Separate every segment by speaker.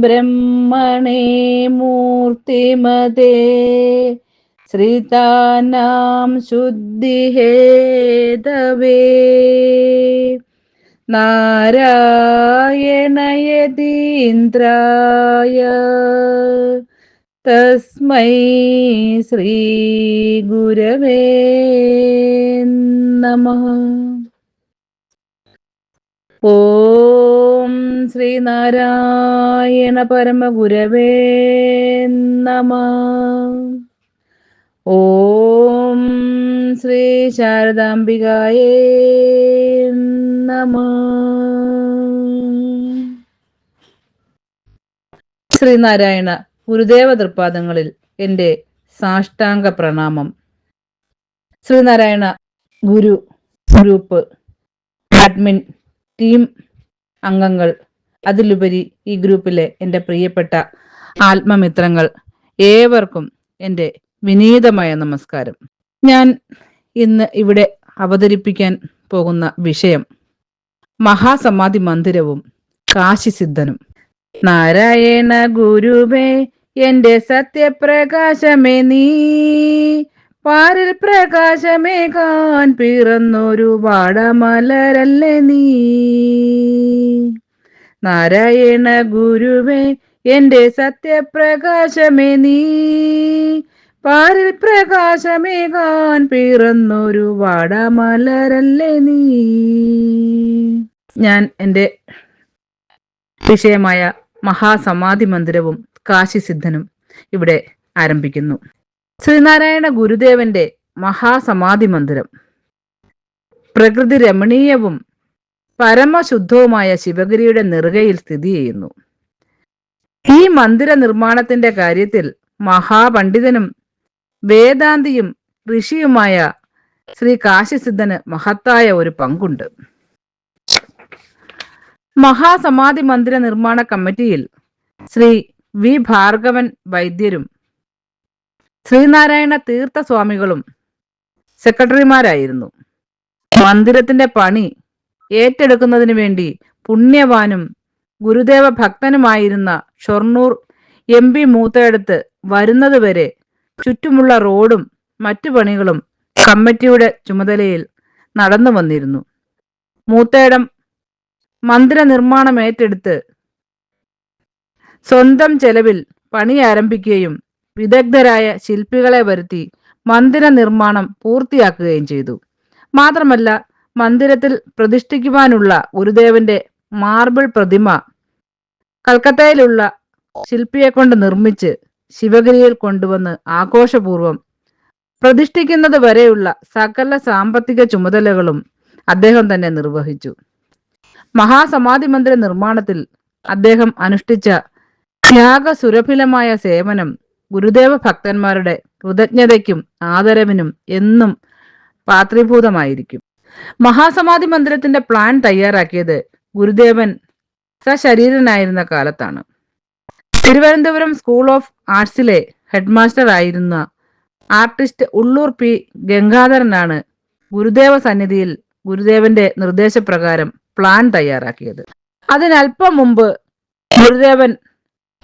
Speaker 1: ബ്രഹ്മണേ മൂർത്തിമതേ ശ്രിതാനാം ശുദ്ധിഹേതവേ നാരായണയതീന്ദ്രായ തസ്മൈ ശ്രീ ഗുരവേ നമഃ ഓം ശ്രീനാരായണ പരമഗുരവേ നമ. ഓം ശ്രീ ശാരദാംബികായേ നമ. ശ്രീനാരായണ ഗുരുദേവ തൃപ്പാദങ്ങളിൽ എന്റെ സാഷ്ടാംഗ പ്രണാമം. Sree Narayana Guru group admin team അംഗങ്ങൾ അതിലുപരി ഈ ഗ്രൂപ്പിലെ എന്റെ പ്രിയപ്പെട്ട ആത്മമിത്രങ്ങൾ ഏവർക്കും എന്റെ വിനീതമായ നമസ്കാരം. ഞാൻ ഇന്ന് ഇവിടെ അവതരിപ്പിക്കാൻ പോകുന്ന വിഷയം മഹാസമാധി മന്ദിരവും കാശിസിദ്ധനും. നാരായണ ഗുരുവേ എന്റെ സത്യപ്രകാശമേ നീ. പാരിൽ പ്രകാശമേ കാൻ പിറന്നൊരു വാടമലരല്ലേ നീ. നാരായണ ഗുരുവേ എന്റെ സത്യപ്രകാശമേ നീ. പാരിൽ പ്രകാശമേകാൻ പിറന്നൊരു വാടമലരല്ലേ നീ. ഞാൻ എന്റെ വിഷയമായ മഹാസമാധി മന്ദിരവും കാശി സിദ്ധനും ഇവിടെ ആരംഭിക്കുന്നു. ശ്രീനാരായണ ഗുരുദേവന്റെ മഹാസമാധി മന്ദിരം. പ്രകൃതി രമണീയവും പരമശുദ്ധവുമായ ശിവഗിരിയുടെ നെറുകയിൽ സ്ഥിതി ചെയ്യുന്നു. ഈ മന്ദിര നിർമ്മാണത്തിന്റെ കാര്യത്തിൽ മഹാപണ്ഡിതനും വേദാന്തിയും ഋഷിയുമായ ശ്രീ കാശിസിദ്ധന് മഹത്തായ ഒരു പങ്കുണ്ട്. മഹാസമാധി മന്ദിര നിർമ്മാണ കമ്മിറ്റിയിൽ ശ്രീ വി ഭാർഗവൻ വൈദ്യരും ശ്രീനാരായണ തീർത്ഥസ്വാമികളും സെക്രട്ടറിമാരായിരുന്നു. മന്ദിരത്തിന്റെ പണി ഏറ്റെടുക്കുന്നതിന് വേണ്ടി പുണ്യവാനും ഗുരുദേവ ഭക്തനുമായിരുന്ന ഷൊർണൂർ എം പി മൂത്തയെടുത്ത് വരുന്നതുവരെ ചുറ്റുമുള്ള റോഡും മറ്റു പണികളും കമ്മിറ്റിയുടെ ചുമതലയിൽ നടന്നു വന്നിരുന്നു. മൂത്തയിടം മന്ദിര നിർമ്മാണം ഏറ്റെടുത്ത് സ്വന്തം ചെലവിൽ പണി ആരംഭിക്കുകയും വിദഗ്ധരായ ശില്പികളെ വരുത്തി മന്ദിര നിർമ്മാണം പൂർത്തിയാക്കുകയും ചെയ്തു. മാത്രമല്ല മന്ദിരത്തിൽ പ്രതിഷ്ഠിക്കുവാനുള്ള ഗുരുദേവന്റെ മാർബിൾ പ്രതിമ കൽക്കത്തയിലുള്ള ശില്പിയെ കൊണ്ട് നിർമ്മിച്ച് ശിവഗിരിയിൽ കൊണ്ടുവന്ന് ആഘോഷപൂർവം പ്രതിഷ്ഠിക്കുന്നത് വരെയുള്ള സകല സാമ്പത്തിക ചുമതലകളും അദ്ദേഹം തന്നെ നിർവഹിച്ചു. മഹാസമാധി മന്ദിര നിർമ്മാണത്തിൽ അദ്ദേഹം അനുഷ്ഠിച്ച ത്യാഗസുരഭിലമായ സേവനം ഗുരുദേവ ഭക്തന്മാരുടെ കൃതജ്ഞതയ്ക്കും ആദരവിനും എന്നും പാത്രീഭൂതമായിരിക്കും. മഹാസമാധി മന്ദിരത്തിന്റെ പ്ലാൻ തയ്യാറാക്കിയത് ഗുരുദേവൻ സശരീരനായിരുന്ന കാലത്താണ്. തിരുവനന്തപുരം സ്കൂൾ ഓഫ് ആർട്സിലെ ഹെഡ്മാസ്റ്റർ ആയിരുന്ന ആർട്ടിസ്റ്റ് ഉള്ളൂർ പി ഗംഗാധരനാണ് ഗുരുദേവ സന്നിധിയിൽ ഗുരുദേവന്റെ നിർദ്ദേശപ്രകാരം പ്ലാൻ തയ്യാറാക്കിയത്. അതിനല്പം മുമ്പ് ഗുരുദേവൻ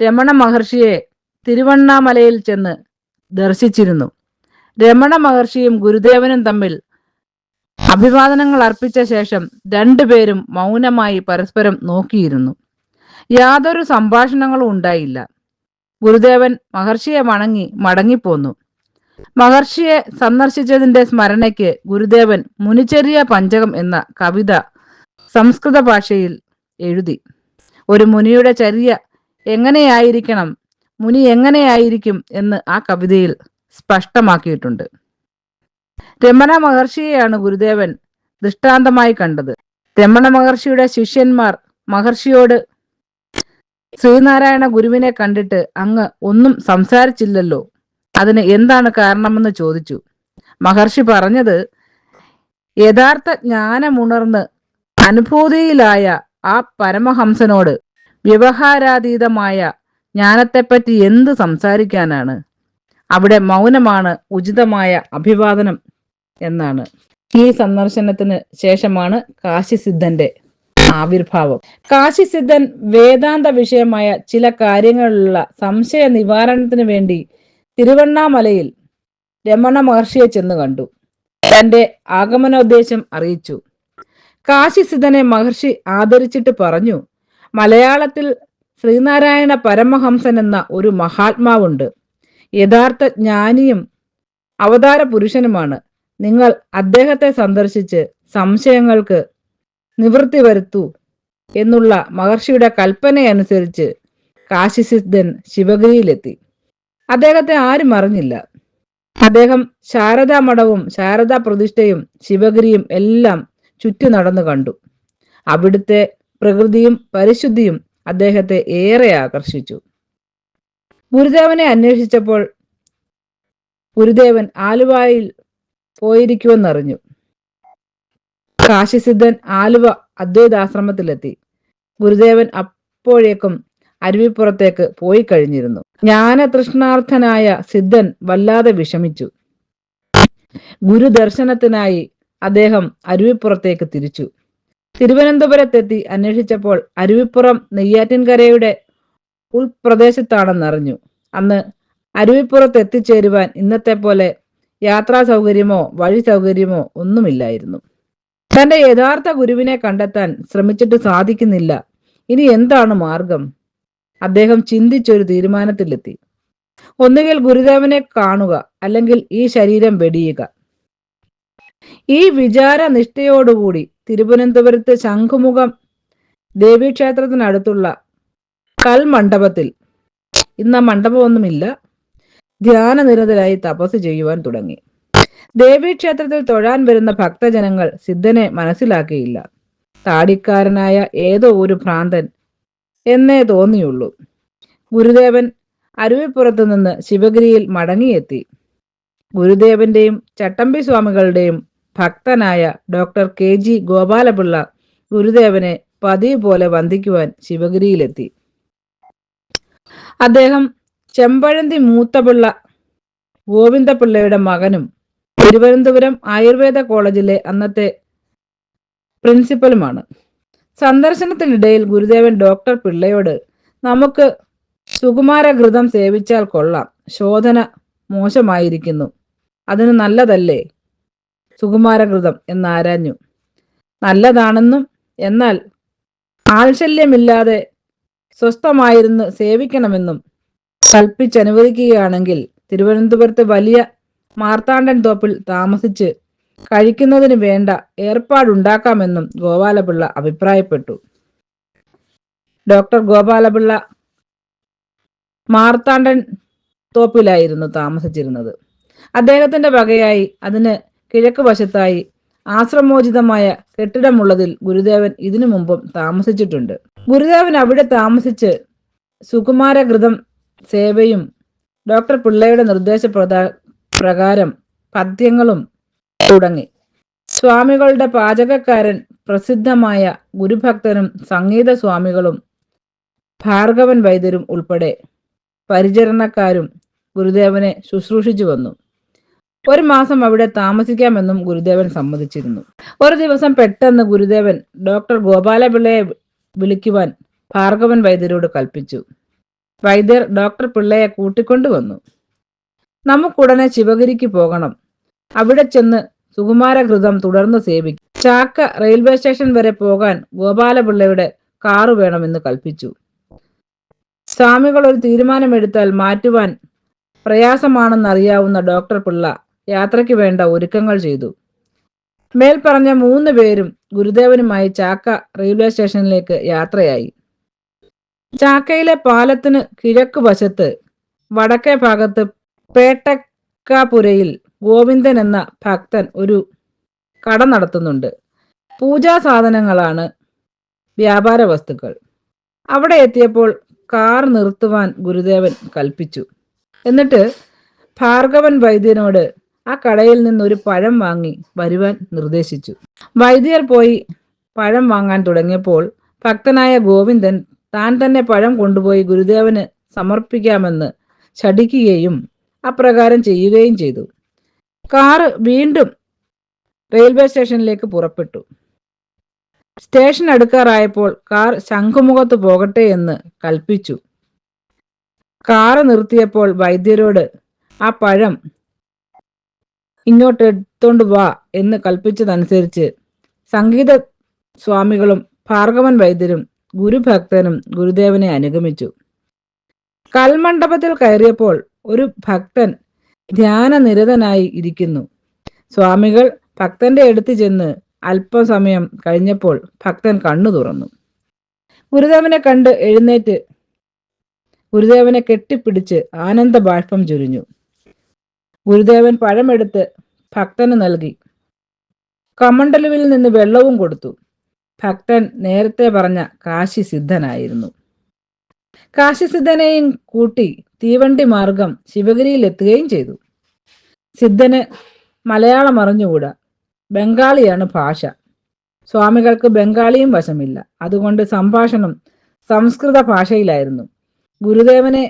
Speaker 1: രമണ മഹർഷിയെ തിരുവണ്ണാമലയിൽ ചെന്ന് ദർശിച്ചിരുന്നു. രമണ മഹർഷിയും ഗുരുദേവനും തമ്മിൽ അഭിവാദനങ്ങൾ അർപ്പിച്ച ശേഷം രണ്ടുപേരും മൗനമായി പരസ്പരം നോക്കിയിരുന്നു. യാതൊരു സംഭാഷണങ്ങളും ഉണ്ടായില്ല. ഗുരുദേവൻ മഹർഷിയെ വണങ്ങി മടങ്ങിപ്പോന്നു. മഹർഷിയെ സന്ദർശിച്ചതിന്റെ സ്മരണയ്ക്ക് ഗുരുദേവൻ മുനിച്ചെറിയ പഞ്ചകം എന്ന കവിത സംസ്കൃത ഭാഷയിൽ എഴുതി. ഒരു മുനിയുടെ ചര്യ എങ്ങനെയായിരിക്കണം മുനി എങ്ങനെയായിരിക്കും എന്ന് ആ കവിതയിൽ സ്പഷ്ടമാക്കിയിട്ടുണ്ട്. രമണ മഹർഷിയെയാണ് ഗുരുദേവൻ ദൃഷ്ടാന്തമായി കണ്ടത്. രമണ മഹർഷിയുടെ ശിഷ്യന്മാർ മഹർഷിയോട് ശ്രീനാരായണ ഗുരുവിനെ കണ്ടിട്ട് അങ്ങ് ഒന്നും സംസാരിച്ചില്ലല്ലോ. അതിന് എന്താണ് കാരണമെന്ന് ചോദിച്ചു. മഹർഷി പറഞ്ഞത് യഥാർത്ഥ ജ്ഞാനമുണർന്ന് അനുഭൂതിയിലായ ആ പരമഹംസനോട് വ്യവഹാരാതീതമായ ജ്ഞാനത്തെപ്പറ്റി എന്ത് സംസാരിക്കാനാണ്? അവിടെ മൗനമാണ് ഉചിതമായ അഭിവാദനം. എന്നാണ്. ഈ സന്ദർശനത്തിന് ശേഷമാണ് കാശിസിദ്ധന്റെ ആവിർഭാവം. കാശിസിദ്ധൻ വേദാന്ത വിഷയമായ ചില കാര്യങ്ങളിലുള്ള സംശയ നിവാരണത്തിന് വേണ്ടി തിരുവണ്ണാമലയിൽ രമണ മഹർഷിയെ ചെന്ന് കണ്ടു. തന്റെ ആഗമനോദ്ദേശം അറിയിച്ചു. കാശിസിദ്ധനെ മഹർഷി ആദരിച്ചിട്ട് പറഞ്ഞു മലയാളത്തിൽ ശ്രീനാരായണ പരമഹംസൻ എന്ന ഒരു മഹാത്മാവുണ്ട്. യഥാർത്ഥ ജ്ഞാനിയും അവതാര പുരുഷനുമാണ്. നിങ്ങൾ അദ്ദേഹത്തെ സന്ദർശിച്ച് സംശയങ്ങൾക്ക് നിവൃത്തി വരുത്തൂ എന്നുള്ള മഹർഷിയുടെ കൽപ്പനയനുസരിച്ച് കാശിസിദ്ധൻ ശിവഗിരിയിലെത്തി. അദ്ദേഹത്തെ ആരും അറിഞ്ഞില്ല. അദ്ദേഹം ശാരദാ മഠവും ശാരദാ പ്രതിഷ്ഠയും ശിവഗിരിയും എല്ലാം ചുറ്റി നടന്നു കണ്ടു. അവിടുത്തെ പ്രകൃതിയും പരിശുദ്ധിയും അദ്ദേഹത്തെ ഏറെ ആകർഷിച്ചു. ഗുരുദേവനെ അന്വേഷിച്ചപ്പോൾ ഗുരുദേവൻ ആലുവായിൽ പോയിരിക്കുമെന്നറിഞ്ഞു. കാശിസിദ്ധൻ ആലുവ അദ്വൈതാശ്രമത്തിലെത്തി. ഗുരുദേവൻ അപ്പോഴേക്കും അരുവിപ്പുറത്തേക്ക് പോയി കഴിഞ്ഞിരുന്നു ജ്ഞാനതൃഷ്ണാർത്ഥനായ സിദ്ധൻ വല്ലാതെ വിഷമിച്ചു. ഗുരുദർശനത്തിനായി അദ്ദേഹം അരുവിപ്പുറത്തേക്ക് തിരിച്ചു. തിരുവനന്തപുരത്തെത്തി അന്വേഷിച്ചപ്പോൾ അരുവിപ്പുറം നെയ്യാറ്റിൻകരയുടെ ഉൾപ്രദേശത്താണെന്നറിഞ്ഞു. അന്ന് അരുവിപ്പുറത്ത് എത്തിച്ചേരുവാൻ ഇന്നത്തെ പോലെ യാത്രാ സൗകര്യമോ വഴി സൗകര്യമോ ഒന്നുമില്ലായിരുന്നു. തന്റെ യഥാർത്ഥ ഗുരുവിനെ കണ്ടെത്താൻ ശ്രമിച്ചിട്ട് സാധിക്കുന്നില്ല. ഇനി എന്താണ് മാർഗം? അദ്ദേഹം ചിന്തിച്ചൊരു തീരുമാനത്തിലെത്തി. ഒന്നുകിൽ ഗുരുദേവനെ കാണുക അല്ലെങ്കിൽ ഈ ശരീരം വെടിയുക. ഈ വിചാര നിഷ്ഠയോടുകൂടി തിരുവനന്തപുരത്ത് ശംഖുമുഖം ദേവീക്ഷേത്രത്തിനടുത്തുള്ള കൽമണ്ഡപത്തിൽ. ഇന്ന് മണ്ഡപമൊന്നുമില്ല. ധ്യാനനിരതരായി തപസ് ചെയ്യുവാൻ തുടങ്ങി. ദേവീക്ഷേത്രത്തിൽ തൊഴാൻ വരുന്ന ഭക്തജനങ്ങൾ സിദ്ധനെ മനസ്സിലാക്കിയില്ല. താടിക്കാരനായ ഏതോ ഒരു ഭ്രാന്തൻ എന്നേ തോന്നിയുള്ളൂ. ഗുരുദേവൻ അരുവിപ്പുറത്തു നിന്ന് ശിവഗിരിയിൽ മടങ്ങിയെത്തി. ഗുരുദേവന്റെയും ചട്ടമ്പി സ്വാമികളുടെയും ഭക്തനായ ഡോക്ടർ കെ ജി ഗോപാലപിള്ള ഗുരുദേവനെ പതിവ് പോലെ വന്ദിക്കുവാൻ ശിവഗിരിയിലെത്തി. അദ്ദേഹം ചെമ്പഴന്തി മൂത്തപിള്ള ഗോവിന്ദപിള്ളയുടെ മകനും തിരുവനന്തപുരം ആയുർവേദ കോളേജിലെ അന്നത്തെ പ്രിൻസിപ്പലുമാണ്. സന്ദർശനത്തിനിടയിൽ ഗുരുദേവൻ ഡോക്ടർ പിള്ളയോട് നമുക്ക് സുകുമാരഘൃതം സേവിച്ചാൽ കൊള്ളാം. ശോധന മോശമായിരിക്കുന്നു. അതിന് നല്ലതല്ലേ? സുകുമാരഘൃതം എന്നാരാഞ്ഞു. നല്ലതാണെന്നും എന്നാൽ ആൽശല്യമില്ലാതെ സ്വസ്ഥമായിരുന്നു സേവിക്കണമെന്നും കൽപ്പിച്ചനുവദിക്കുകയാണെങ്കിൽ തിരുവനന്തപുരത്ത് വലിയ മാർത്താണ്ഡൻ തോപ്പിൽ താമസിച്ച് കഴിക്കുന്നതിന് വേണ്ട ഏർപ്പാടുണ്ടാക്കാമെന്നും ഗോപാലപിള്ള അഭിപ്രായപ്പെട്ടു. ഡോക്ടർ ഗോപാലപിള്ള മാർത്താണ്ഡൻ തോപ്പിലായിരുന്നു താമസിച്ചിരുന്നത്. അദ്ദേഹത്തിന്റെ വകയായി അതിന് കിഴക്ക് വശത്തായി ആശ്രമോചിതമായ കെട്ടിടമുള്ളതിൽ ഗുരുദേവൻ ഇതിനു മുമ്പും താമസിച്ചിട്ടുണ്ട്. ഗുരുദേവൻ അവിടെ താമസിച്ച് സുകുമാരഘൃതം സേവയും ഡോക്ടർ പിള്ളയുടെ നിർദ്ദേശ പ്രകാരം പദ്യങ്ങളും തുടങ്ങി. സ്വാമികളുടെ പാചകക്കാരൻ പ്രസിദ്ധമായ ഗുരുഭക്തനും സംഗീത സ്വാമികളും ഭാർഗവൻ വൈദ്യരും ഉൾപ്പെടെ പരിചരണക്കാരും ഗുരുദേവനെ ശുശ്രൂഷിച്ചു വന്നു. ഒരു മാസം അവിടെ താമസിക്കാമെന്നും ഗുരുദേവൻ സമ്മതിച്ചിരുന്നു. ഒരു ദിവസം പെട്ടെന്ന് ഗുരുദേവൻ ഡോക്ടർ ഗോപാലപിള്ളയെ വിളിക്കുവാൻ ഭാർഗവൻ വൈദ്യരോട് കൽപ്പിച്ചു. വൈദ്യർ ഡോക്ടർ പിള്ളയെ കൂട്ടിക്കൊണ്ടുവന്നു. നമുക്കുടനെ ശിവഗിരിക്ക് പോകണം. അവിടെ ചെന്ന് സുകുമാരഘൃതം തുടർന്ന് സേവിക്കും. ചാക്ക റെയിൽവേ സ്റ്റേഷൻ വരെ പോകാൻ ഗോപാലപിള്ളയുടെ കാറ് വേണമെന്ന് കൽപ്പിച്ചു. സ്വാമികൾ ഒരു തീരുമാനമെടുത്താൽ മാറ്റുവാൻ പ്രയാസമാണെന്നറിയാവുന്ന ഡോക്ടർ പിള്ള യാത്രയ്ക്ക് വേണ്ട ഒരുക്കങ്ങൾ ചെയ്തു. മേൽപ്പറഞ്ഞ മൂന്ന് പേരും ഗുരുദേവനുമായി ചാക്ക റെയിൽവേ സ്റ്റേഷനിലേക്ക് യാത്രയായി. ചാക്കയിലെ പാലത്തിന് കിഴക്ക് വശത്ത് വടക്കേ ഭാഗത്ത് പേട്ടക്കാപുരയിൽ ഗോവിന്ദൻ എന്ന ഭക്തൻ ഒരു കട നടത്തുന്നുണ്ട്. പൂജാ സാധനങ്ങളാണ് വ്യാപാര വസ്തുക്കൾ. അവിടെ എത്തിയപ്പോൾ കാർ നിർത്തുവാൻ ഗുരുദേവൻ കൽപ്പിച്ചു. എന്നിട്ട് ഭാർഗവൻ വൈദ്യനോട് ആ കടയിൽ നിന്ന് ഒരു പഴം വാങ്ങി വരുവാൻ നിർദ്ദേശിച്ചു. വൈദ്യർ പോയി പഴം വാങ്ങാൻ തുടങ്ങിയപ്പോൾ ഭക്തനായ ഗോവിന്ദൻ താൻ തന്നെ പഴം കൊണ്ടുപോയി ഗുരുദേവന് സമർപ്പിക്കാമെന്ന് ശഠിക്കുകയും അപ്രകാരം ചെയ്യുകയും ചെയ്തു. കാറ് വീണ്ടും റെയിൽവേ സ്റ്റേഷനിലേക്ക് പുറപ്പെട്ടു. സ്റ്റേഷൻ അടുക്കാറായപ്പോൾ കാർ ശംഖുമുഖത്ത് പോകട്ടെ എന്ന് കൽപ്പിച്ചു. കാറ് നിർത്തിയപ്പോൾ വൈദ്യരോട് ആ പഴം ഇങ്ങോട്ട് എടുത്തോണ്ട് വാ എന്ന് കൽപ്പിച്ചതനുസരിച്ച് സംഗീത സ്വാമികളും ഭാർഗവൻ വൈദ്യരും ഗുരുഭക്തനും ഗുരുദേവനെ അനുഗമിച്ചു. കൽമണ്ഡപത്തിൽ കയറിയപ്പോൾ ഒരു ഭക്തൻ ധ്യാനനിരതനായി ഇരിക്കുന്നു. സ്വാമികൾ ഭക്തന്റെ അടുത്ത് ചെന്ന് അല്പസമയം കഴിഞ്ഞപ്പോൾ ഭക്തൻ കണ്ണു തുറന്നു. ഗുരുദേവനെ കണ്ട് എഴുന്നേറ്റ് ഗുരുദേവനെ കെട്ടിപ്പിടിച്ച് ആനന്ദ ബാഷ്പം ചൊരിഞ്ഞു. ഗുരുദേവൻ പഴമെടുത്ത് ഭക്തന് നൽകി. കമണ്ടലുവിൽ നിന്ന് വെള്ളവും കൊടുത്തു. ഭക്തൻ നേരത്തെ പറഞ്ഞ കാശി സിദ്ധനായിരുന്നു കാശി സിദ്ധനെയും കൂട്ടി തീവണ്ടി മാർഗം ശിവഗിരിയിൽ എത്തുകയും ചെയ്തു. സിദ്ധന് മലയാളം അറിഞ്ഞുകൂടാ. ബംഗാളിയാണ് ഭാഷ. സ്വാമികൾക്ക് ബംഗാളിയും വശമില്ല. അതുകൊണ്ട് സംഭാഷണം സംസ്കൃത ഭാഷയിലായിരുന്നു. ഗുരുദേവനെ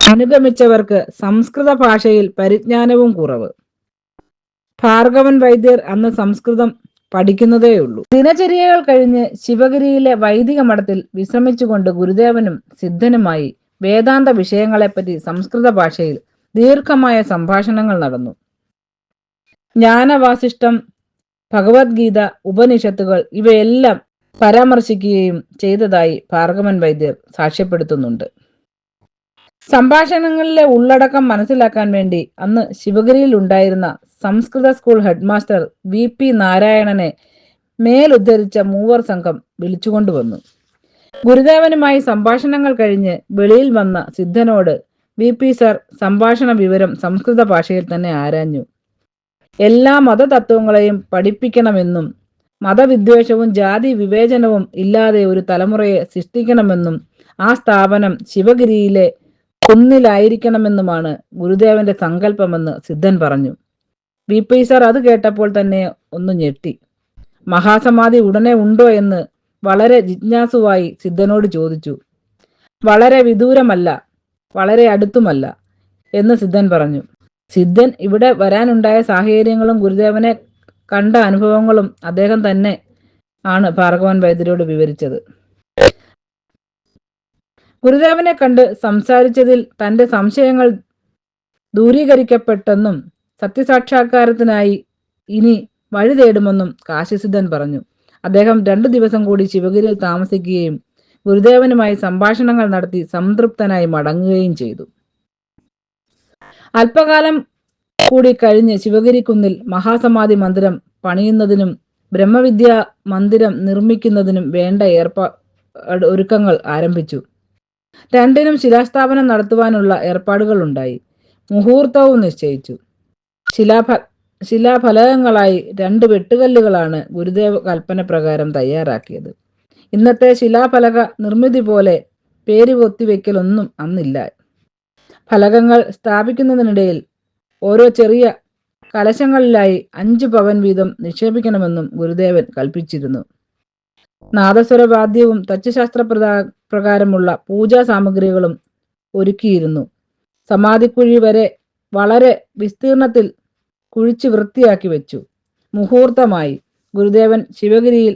Speaker 1: അനുഗമിച്ചവർക്ക് സംസ്കൃത ഭാഷയിൽ പരിജ്ഞാനവും കുറവ്. ഭാർഗവൻ വൈദ്യർ അന്ന് സംസ്കൃതം പഠിക്കുന്നതേയുള്ളൂ ദിനചര്യകൾ കഴിഞ്ഞ് ശിവഗിരിയിലെ വൈദിക മഠത്തിൽ വിശ്രമിച്ചുകൊണ്ട് ഗുരുദേവനും സിദ്ധനുമായി വേദാന്ത വിഷയങ്ങളെപ്പറ്റി സംസ്കൃത ഭാഷയിൽ ദീർഘമായ സംഭാഷണങ്ങൾ നടന്നു. ജ്ഞാനവാസിഷ്ടം ഭഗവത്ഗീത ഉപനിഷത്തുകൾ ഇവയെല്ലാം പരാമർശിക്കുകയും ചെയ്തതായി ഭാർഗവൻ വൈദ്യർ സാക്ഷ്യപ്പെടുത്തുന്നുണ്ട്. സംഭാഷണങ്ങളിലെ ഉള്ളടക്കം മനസ്സിലാക്കാൻ വേണ്ടി അന്ന് ശിവഗിരിയിൽ ഉണ്ടായിരുന്ന സംസ്കൃത സ്കൂൾ ഹെഡ്മാസ്റ്റർ വി പി നാരായണനെ മേലുദ്ധരിച്ച മൂവർ സംഘം വിളിച്ചുകൊണ്ടുവന്നു ഗുരുദേവനുമായി സംഭാഷണങ്ങൾ കഴിഞ്ഞ് വെളിയിൽ വന്ന സിദ്ധനോട് വി പി സർ സംഭാഷണ വിവരം സംസ്കൃത ഭാഷയിൽ തന്നെ ആരാഞ്ഞു. എല്ലാ മതതത്വങ്ങളെയും പഠിപ്പിക്കണമെന്നും മതവിദ്വേഷവും ജാതി വിവേചനവും ഇല്ലാതെ ഒരു തലമുറയെ സൃഷ്ടിക്കണമെന്നും ആ സ്ഥാപനം ശിവഗിരിയിലെ കുന്നിലായിരിക്കണമെന്നുമാണ് ഗുരുദേവന്റെ സങ്കല്പമെന്ന് സിദ്ധൻ പറഞ്ഞു. വി പി സാർ അത് കേട്ടപ്പോൾ തന്നെ ഒന്ന് ഞെട്ടി. മഹാസമാധി ഉടനെ ഉണ്ടോ എന്ന് വളരെ ജിജ്ഞാസുവായി സിദ്ധനോട് ചോദിച്ചു. വളരെ വിദൂരമല്ല വളരെ അടുത്തുമല്ല എന്ന് സിദ്ധൻ പറഞ്ഞു. സിദ്ധൻ ഇവിടെ വരാനുണ്ടായ സാഹചര്യങ്ങളും ഗുരുദേവനെ കണ്ട അനുഭവങ്ങളും അദ്ദേഹം തന്നെ ആണ് ഭാർഗവൻ വൈദ്യരോട് വിവരിച്ചത്. ഗുരുദേവനെ കണ്ട് സംസാരിച്ചതിൽ തന്റെ സംശയങ്ങൾ ദൂരീകരിക്കപ്പെട്ടെന്നും സത്യസാക്ഷാത്കാരത്തിനായി ഇനി വഴി തേടുമെന്നും കാശിസിദ്ധൻ പറഞ്ഞു. അദ്ദേഹം രണ്ടു ദിവസം കൂടി ശിവഗിരിയിൽ താമസിക്കുകയും ഗുരുദേവനുമായി സംഭാഷണങ്ങൾ നടത്തി സംതൃപ്തനായി മടങ്ങുകയും ചെയ്തു. അല്പകാലം കൂടി കഴിഞ്ഞ് ശിവഗിരിക്കുന്നിൽ മഹാസമാധി മന്ദിരം പണിയുന്നതിനും ബ്രഹ്മവിദ്യ മന്ദിരം നിർമ്മിക്കുന്നതിനും വേണ്ട ഏർപ്പാ ഒരുക്കങ്ങൾ ആരംഭിച്ചു. രണ്ടിനും ശിലാസ്ഥാപനം നടത്തുവാനുള്ള ഏർപ്പാടുകൾ ഉണ്ടായി മുഹൂർത്തവും നിശ്ചയിച്ചു. ശിലാഫ ശിലാഫലകങ്ങളായി രണ്ട് വെട്ടുകല്ലുകളാണ് ഗുരുദേവ കൽപ്പന പ്രകാരം തയ്യാറാക്കിയത്. ഇന്നത്തെ ശിലാഫലക നിർമ്മിതി പോലെ പേര് കൊത്തിവെക്കലൊന്നും അന്നില്ല. ഫലകങ്ങൾ സ്ഥാപിക്കുന്നതിനിടയിൽ ഓരോ ചെറിയ കലശങ്ങളിലായി അഞ്ചു പവൻ വീതം നിക്ഷേപിക്കണമെന്നും ഗുരുദേവൻ കൽപ്പിച്ചിരുന്നു. നാദസ്വരവാദ്യവും തച്ചുശാസ്ത്ര പ്രകാ പ്രകാരമുള്ള പൂജാ സാമഗ്രികളും ഒരുക്കിയിരുന്നു. സമാധിക്കുഴി വരെ വളരെ വിസ്തീർണത്തിൽ കുഴിച്ച് വൃത്തിയാക്കി വെച്ചു. മുഹൂർത്തമായി ഗുരുദേവൻ ശിവഗിരിയിൽ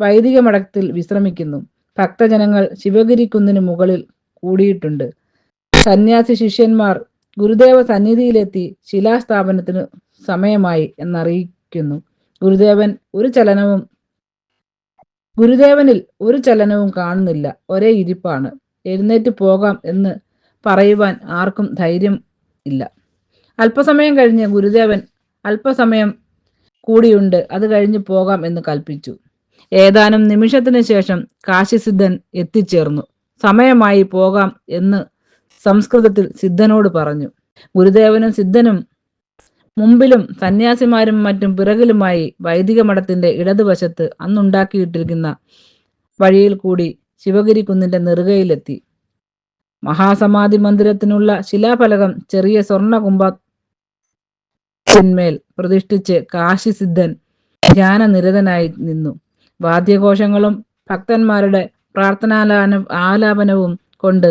Speaker 1: വൈദിക മഠത്തിൽ വിശ്രമിക്കുന്നു. ഭക്തജനങ്ങൾ ശിവഗിരി കുന്നിന് മുകളിൽ കൂടിയിട്ടുണ്ട്. സന്യാസി ശിഷ്യന്മാർ ഗുരുദേവ സന്നിധിയിലെത്തി ശിലാസ്ഥാപനത്തിന് സമയമായി എന്നറിയിക്കുന്നു. ഗുരുദേവൻ ഒരു ചലനവും ഗുരുദേവനിൽ ഒരു ചലനവും കാണുന്നില്ല. ഒരേ ഇരിപ്പാണ്. എഴുന്നേറ്റ് പോകാം എന്ന് പറയുവാൻ ആർക്കും ധൈര്യം ഇല്ല. അല്പസമയം കഴിഞ്ഞ് ഗുരുദേവൻ അല്പസമയം കൂടിയുണ്ട്. അത് കഴിഞ്ഞ് പോകാം എന്ന് കൽപ്പിച്ചു. ഏതാനും നിമിഷത്തിന് ശേഷം കാശിസിദ്ധൻ എത്തിച്ചേർന്നു. സമയമായി പോകാം എന്ന് സംസ്കൃതത്തിൽ സിദ്ധനോട് പറഞ്ഞു. ഗുരുദേവനും സിദ്ധനും മുമ്പിലും സന്യാസിമാരും മറ്റും പിറകിലുമായി വൈദിക മഠത്തിന്റെ ഇടതുവശത്ത് അന്നുണ്ടാക്കിയിട്ടിരിക്കുന്ന വഴിയിൽ കൂടി ശിവഗിരി കുന്നിന്റെ നെറുകയിലെത്തി. മഹാസമാധി മന്ദിരത്തിനുള്ള ശിലാഫലകം ചെറിയ സ്വർണ കുംഭത്തിന്മേൽ പ്രതിഷ്ഠിച്ച് കാശിസിദ്ധൻ ധ്യാനനിരതനായി നിന്നു. വാദ്യഘോഷങ്ങളും ഭക്തന്മാരുടെ പ്രാർത്ഥനാലാന ആലാപനവും കൊണ്ട്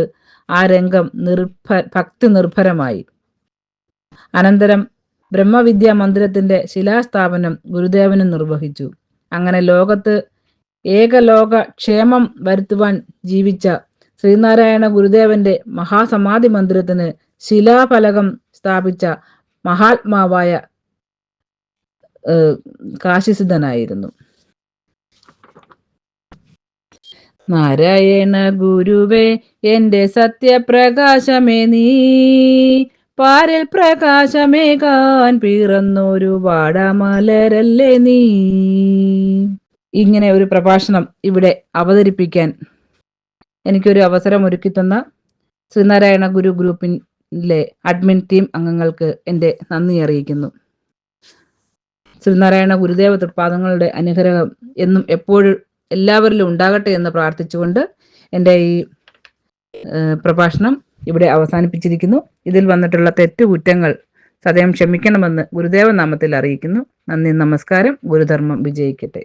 Speaker 1: ആ രംഗം നിർഭ ഭക്തി നിർഭരമായി അനന്തരം ബ്രഹ്മവിദ്യാ മന്ദിരത്തിന്റെ ശിലാസ്ഥാപനം ഗുരുദേവനും നിർവഹിച്ചു. അങ്ങനെ ലോകത്ത് ഏകലോക ക്ഷേമം വരുത്തുവാൻ ജീവിച്ച ശ്രീനാരായണ ഗുരുദേവന്റെ മഹാസമാധി മന്ദിരത്തിന് ശിലാഫലകം സ്ഥാപിച്ച മഹാത്മാവായ കാശിസിദ്ധനായിരുന്നു. നാരായണ ഗുരുവേ എന്റെ സത്യപ്രകാശമേ നീ. പാരിൽ പ്രകാശമേകാൻ പിറന്നൊരു വാടാമലരല്ലേ നീ. ഇങ്ങനെ ഒരു പ്രഭാഷണം ഇവിടെ അവതരിപ്പിക്കാൻ എനിക്കൊരു അവസരം ഒരുക്കി തന്ന ശ്രീനാരായണ ഗുരു ഗ്രൂപ്പിലെ അഡ്മിൻ ടീം അംഗങ്ങൾക്ക് എന്റെ നന്ദി അറിയിക്കുന്നു. ശ്രീനാരായണ ഗുരുദേവ തൃപ്പാദങ്ങളുടെ അനുഗ്രഹം എന്നും എപ്പോഴും എല്ലാവരിലും ഉണ്ടാകട്ടെ എന്ന് പ്രാർത്ഥിച്ചുകൊണ്ട് എന്റെ ഈ പ്രഭാഷണം ഇവിടെ അവസാനിപ്പിച്ചിരിക്കുന്നു. ഇതിൽ വന്നിട്ടുള്ള തെറ്റുകുറ്റങ്ങൾ സദയം ക്ഷമിക്കണമെന്ന് ഗുരുദേവ നാമത്തിൽ അറിയിക്കുന്നു. നന്ദി നമസ്കാരം. ഗുരുധർമ്മം വിജയിക്കട്ടെ.